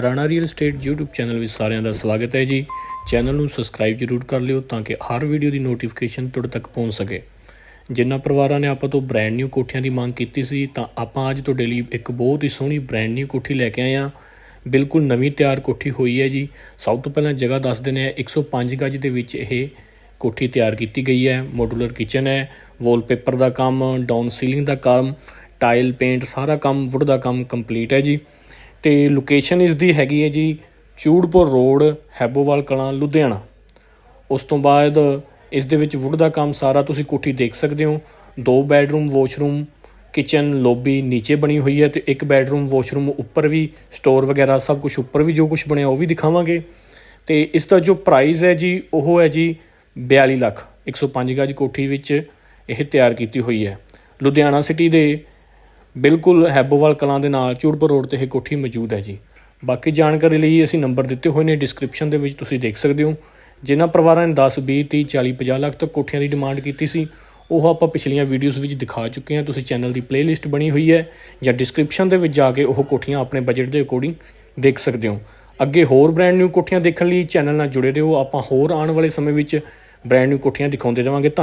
Rana real estate YouTube channel ਵਿੱਚ ਸਾਰਿਆਂ ਦਾ ਸਵਾਗਤ ਹੈ ਜੀ। ਚੈਨਲ ਨੂੰ ਸਬਸਕ੍ਰਾਈਬ ਜਰੂਰ ਕਰ ਲਿਓ ਤਾਂ ਕਿ ਹਰ ਵੀਡੀਓ ਦੀ ਨੋਟੀਫਿਕੇਸ਼ਨ ਤੁਹਾਡੇ ਤੱਕ ਪਹੁੰਚ ਸਕੇ। ਜਿਨ੍ਹਾਂ ਪਰਿਵਾਰਾਂ ਨੇ ਆਪਾਂ ਤੋਂ ਬ੍ਰੈਂਡ ਨਿਊ ਕੋਠੀਆਂ ਦੀ ਮੰਗ ਕੀਤੀ ਸੀ, ਤਾਂ ਆਪਾਂ ਅੱਜ ਤੁਹਾਡੇ ਲਈ ਇੱਕ ਬਹੁਤ ਹੀ ਸੋਹਣੀ ਬ੍ਰੈਂਡ ਨਿਊ ਕੋਠੀ ਲੈ ਕੇ ਆਏ ਹਾਂ। ਬਿਲਕੁਲ ਨਵੀਂ ਤਿਆਰ ਕੋਠੀ ਹੋਈ ਹੈ ਜੀ। ਸਭ ਤੋਂ ਪਹਿਲਾਂ ਜਗ੍ਹਾ ਦੱਸ ਦਿੰਦੇ ਆ 105 ਗਜ ਦੇ ਵਿੱਚ ਇਹ ਕੋਠੀ ਤਿਆਰ ਕੀਤੀ ਗਈ ਹੈ। ਮੋਡੂਲਰ ਕਿਚਨ ਹੈ ਵਾਲਪੇਪਰ ਦਾ ਕੰਮ ਡਾਊਨ ਸੀਲਿੰਗ ਦਾ ਕੰਮ ਟਾਈਲ ਪੇਂਟ ਸਾਰਾ ਕੰਮ ਵੁੱਡ ਦਾ ਕੰਮ ਕੰਪਲੀਟ ਹੈ ਜੀ। ਤੇ ਲੋਕੇਸ਼ਨ ਇਸ ਦੀ ਹੈਗੀ ਹੈ ਜੀ ਚੂੜਪੁਰ ਰੋਡ, ਹੈਬੋਵਾਲ ਕਲਾਂ, ਲੁਧਿਆਣਾ। ਉਸ ਤੋਂ ਬਾਅਦ ਇਸ ਦੇ ਵਿੱਚ ਵੁੱਡ ਦਾ ਕੰਮ ਸਾਰਾ ਤੁਸੀਂ ਕੋਠੀ ਦੇਖ ਸਕਦੇ ਹੋ। ਦੋ ਬੈਡਰੂਮ ਵਾਸ਼ਰੂਮ ਕਿਚਨ ਲੋਬੀ ਨੀਚੇ ਬਣੀ ਹੋਈ ਹੈ ਤੇ ਇੱਕ ਬੈਡਰੂਮ ਵਾਸ਼ਰੂਮ ਉੱਪਰ ਵੀ ਸਟੋਰ ਵਗੈਰਾ ਸਭ ਕੁਝ ਉੱਪਰ ਵੀ ਜੋ ਕੁਝ ਬਣਿਆ ਉਹ ਵੀ ਦਿਖਾਵਾਂਗੇ। ਤੇ ਇਸ ਦਾ ਜੋ ਪ੍ਰਾਈਸ ਹੈ ਜੀ, ਉਹ ਹੈ ਜੀ 42 ਲੱਖ 105 ਗਜ ਕੋਠੀ ਵਿੱਚ ਇਹ ਤਿਆਰ ਕੀਤੀ ਹੋਈ ਹੈ। ਲੁਧਿਆਣਾ ਸਿਟੀ ਦੇ ਬਿਲਕੁਲ ਹੈਬੋਵਾਲ ਕਲਾਂ ਦੇ ਨਾਲ ਚੂੜਪੁਰ ਰੋਡ ਤੇ ਇਹ ਕੋਠੀ ਮੌਜੂਦ ਹੈ ਜੀ। ਬਾਕੀ ਜਾਣਕਾਰੀ ਲਈ ਅਸੀਂ ਨੰਬਰ ਦਿੱਤੇ ਹੋਏ ਨੇ ਡਿਸਕ੍ਰਿਪਸ਼ਨ ਦੇ ਵਿੱਚ, ਤੁਸੀਂ ਦੇਖ ਸਕਦੇ ਹੋ। ਜਿਨ੍ਹਾਂ ਪਰਿਵਾਰਾਂ ਨੇ 10 20 30 40 50 ਲੱਖ ਤੱਕ ਕੋਠੀਆਂ ਦੀ ਡਿਮਾਂਡ ਕੀਤੀ ਸੀ, ਉਹ ਆਪਾਂ ਪਿਛਲੀਆਂ ਵੀਡੀਓਜ਼ ਵਿੱਚ ਦਿਖਾ ਚੁੱਕੇ ਹਾਂ। ਤੁਸੀਂ ਚੈਨਲ ਦੀ ਪਲੇਲਿਸਟ ਬਣੀ ਹੋਈ ਹੈ ਜਾਂ ਡਿਸਕ੍ਰਿਪਸ਼ਨ ਦੇ ਵਿੱਚ ਜਾ ਕੇ ਉਹ ਕੋਠੀਆਂ ਆਪਣੇ ਬਜਟ ਦੇ ਅਕੋਰਡਿੰਗ ਦੇਖ ਸਕਦੇ ਹੋ। ਅੱਗੇ ਹੋਰ ਬ੍ਰਾਂਡ ਨਿਊ ਕੋਠੀਆਂ ਦੇਖਣ ਲਈ ਚੈਨਲ ਨਾਲ ਜੁੜੇ ਰਹੋ। ਆਪਾਂ ਹੋਰ ਆਉਣ ਵਾਲੇ ਸਮੇਂ ਵਿੱਚ ਬ੍ਰਾਂਡ ਨਿਊ ਕੋਠੀਆਂ ਦਿਖਾਉਂਦੇ ਰਵਾਂਗੇ। ਧੰਨ-